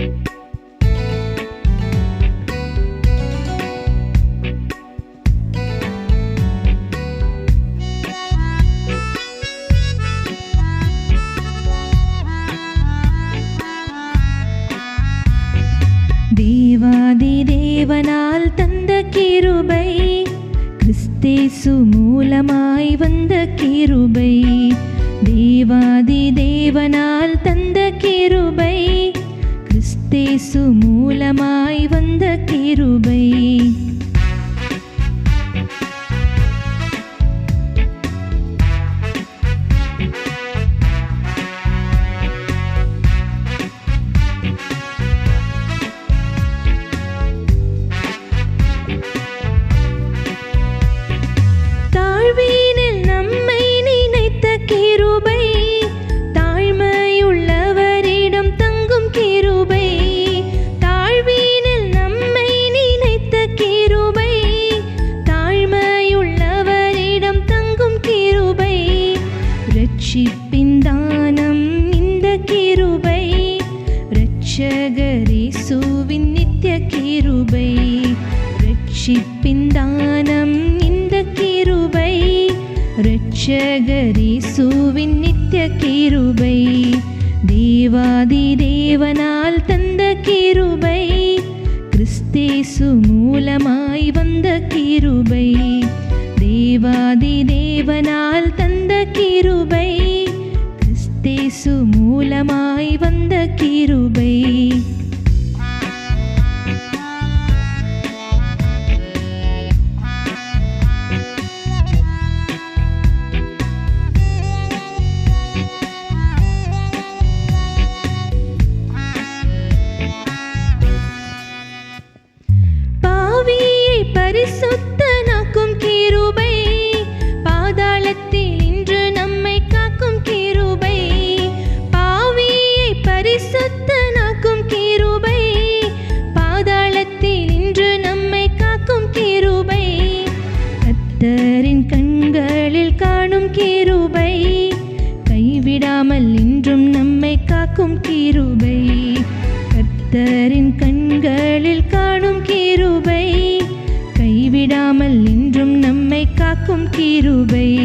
தேவாதி தேவனால் தந்த கிருபை கிறிஸ்தேசு மூலமாய் வந்த கிருபை. தேவாதி தேவனால் தந்த கிருபை மூலமாய் வந்த கிருபை. ரட்சிப்பின் தானம் இந்த கிருபை இரட்சகரேசுவின் நித்திய கிருபை ரட்சிப்பின் தானம் இந்த கிருபை இரட்சகரேசுவின் நித்திய கிருபை தேவாதி தேவனால் தந்த கிருபை கிறிஸ்தேசு மூலமாய் வந்த கிருபை தேவாதி தேவனால் தந்த கிருபை இயேசு மூலமாய் வந்த கிருபை. கிருபை. கத்தரின் கண்களில் காணும் கிருபை. கைவிடாமல் இன்றும் நம்மை காக்கும் கிருபை.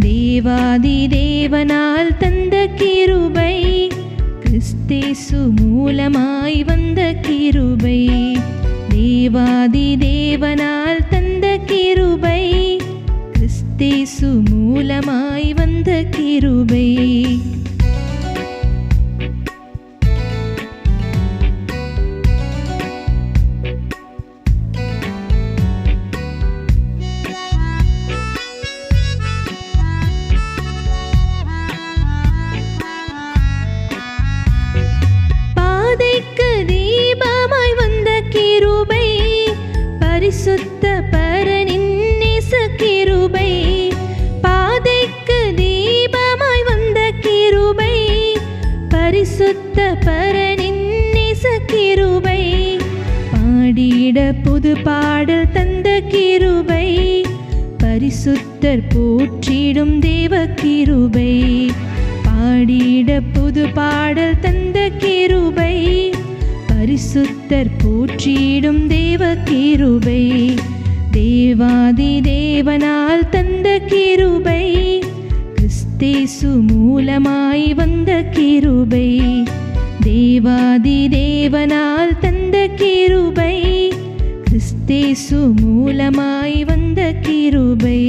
தேவாதி தேவனால் தந்த கிருபை. கிறிஸ்தேசு மூலமாய் வந்த கிருபை. தேவாதி தேவனால் தந்த கிருபை. கிறிஸ்தேசு மூலமாய் வந்த கிருபை. பாடிட புது பாடல் தந்த கிருபை. பரிசுத்தர் போற்றிடும் தேவ கிருபை. பாடிட புது பாடல் தந்த கிருபை. பரிசுத்தர் போற்றிடும் தேவ கிருபை. தேவாதி தேவனால் தந்த கிருபை. கிறிஸ்தேசு மூலமாய் வந்த கிருபை. தேவாதி தேவனால் தந்த கிருபை கிறிஸ்தேசு மூலமாய் வந்த கிருபை.